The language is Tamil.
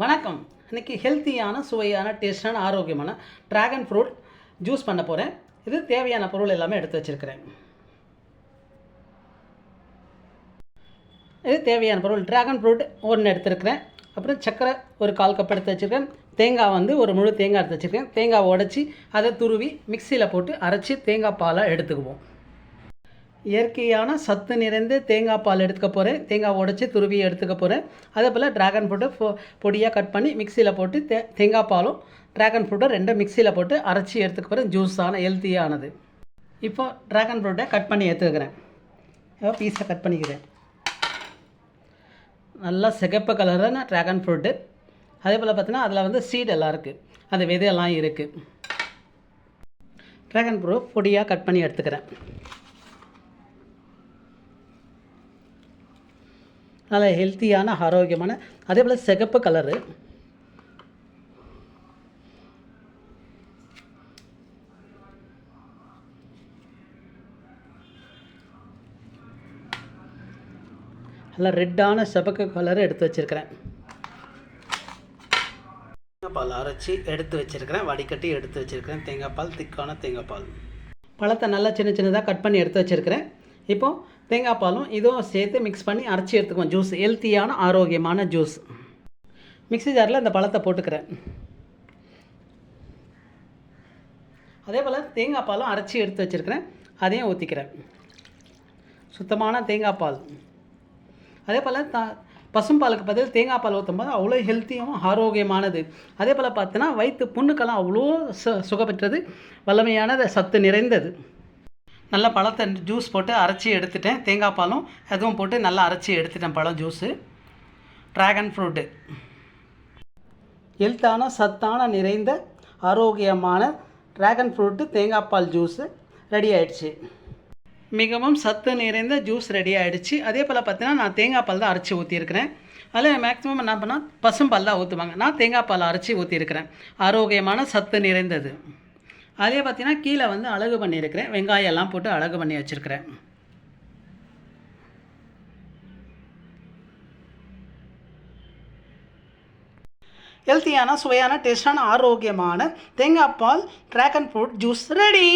வணக்கம். இன்றைக்கி ஹெல்த்தியான சுவையான டேஸ்டான ஆரோக்கியமான ட்ராகன் ஃப்ரூட் ஜூஸ் பண்ண போகிறேன் இது தேவையான பொருள் எல்லாமே எடுத்து வச்சுருக்கிறேன். இது தேவையான பொருள் ட்ராகன் ஃப்ரூட் ஒன்று எடுத்துருக்கிறேன். அப்புறம் சர்க்கரை ஒரு கால் கப் எடுத்து வச்சுருக்கேன். தேங்காய் வந்து ஒரு முழு தேங்காய் எடுத்து வச்சுருக்கேன். தேங்காய் உடச்சி அதை துருவி மிக்சியில் போட்டு அரைச்சி தேங்காய் பாலை எடுத்துக்குவோம். இயற்கையான சத்து நிறைந்த தேங்காய் பால் எடுத்துக்க போகிறேன் தேங்காய் உடச்சி துருவி எடுத்துக்க போகிறேன் அதே போல் ட்ராகன் ஃப்ரூட்டை பொ பொடியாக கட் பண்ணி மிக்சியில் போட்டு தே தேங்காய் பாலும் ட்ராகன் ஃப்ரூட்டை ரெண்டும் மிக்சியில் போட்டு அரைச்சி எடுத்துக்க போகிறேன் ஜூஸான ஹெல்த்தியானது இப்போ ட்ராகன் ஃப்ரூட்டை கட் பண்ணி எடுத்துக்கிறேன். இப்போ பீஸை கட் பண்ணிக்கிறேன். நல்லா சிகப்பு கலரான ட்ராகன் ஃப்ரூட்டு அதே போல் பார்த்தீங்கன்னா அதில் வந்து சீட் எல்லாம் இருக்குது அந்த விதையெல்லாம் இருக்குது ட்ராகன் ஃப்ரூட் பொடியாக கட் பண்ணி எடுத்துக்கிறேன். நல்ல ஹெல்த்தியான ஆரோக்கியமான அதே போல் சிகப்பு கலரு நல்லா ரெட்டான சிவப்பு கலர் எடுத்து வச்சுருக்கிறேன். தேங்காய்பால் அரைச்சி எடுத்து வச்சுருக்கிறேன். வடிகட்டி எடுத்து வச்சுருக்கிறேன். தேங்காய் பால் திக்கான தேங்காய் பால். பழத்தை நல்லா சின்ன சின்னதாக கட் பண்ணி எடுத்து வச்சுருக்கிறேன். இப்போது தேங்காய் பாலும் இதுவும் சேர்த்து மிக்ஸ் பண்ணி அரைச்சி எடுத்துக்குவோம். ஜூஸ் ஹெல்த்தியான ஆரோக்கியமான ஜூஸ் மிக்ஸி ஜாரில் இந்த பழத்தை போட்டுக்கிறேன். அதே போல் தேங்காய் பாலும் அரைச்சி எடுத்து வச்சுருக்கிறேன். அதையும் ஊற்றிக்கிறேன் சுத்தமான தேங்காய் பால். அதே போல் த பசும்பாலுக்கு பதில் தேங்காய் பால் ஊற்றும் போது அவ்வளோ ஹெல்த்தியும் ஆரோக்கியமானது. அதே போல் பார்த்தோன்னா வயிற்று புண்ணுக்கெல்லாம் அவ்வளோ சு சுகப்பெற்றது. வல்லமையானது சத்து நிறைந்தது. நல்லா பழத்தை ஜூஸ் போட்டு அரைச்சி எடுத்துட்டேன். தேங்காய் பாலும் அதுவும் போட்டு நல்லா அரைச்சி எடுத்துட்டேன் பழம் ஜூஸு ட்ராகன் ஃப்ரூட்டு ஹெல்த்தான சத்தான நிறைந்த ஆரோக்கியமான ட்ராகன் ஃப்ரூட்டு தேங்காய் பால் ஜூஸு ரெடி ஆயிடுச்சு. மிகவும் சத்து நிறைந்த ஜூஸ் ரெடி ஆகிடுச்சு அதே போல் பார்த்தீங்கன்னா நான் தேங்காய் பால் தான் அரைச்சி ஊற்றியிருக்கிறேன் அதில் மேக்ஸிமம் என்ன பண்ணால் பசும்பால் தான் ஊற்றுவாங்க நான் தேங்காய் பால் அரைச்சி ஊற்றிருக்கிறேன் ஆரோக்கியமான சத்து நிறைந்தது. அதே பார்த்தீங்கன்னா கீழே வந்து அழகு பண்ணியிருக்கிறேன். வெங்காயம் எல்லாம் போட்டு அழகு பண்ணி வச்சுருக்கிறேன். ஹெல்த்தியான சுவையான டேஸ்டான ஆரோக்கியமான தேங்காய் பால் ட்ராகன் ஃப்ரூட் ஜூஸ் ரெடி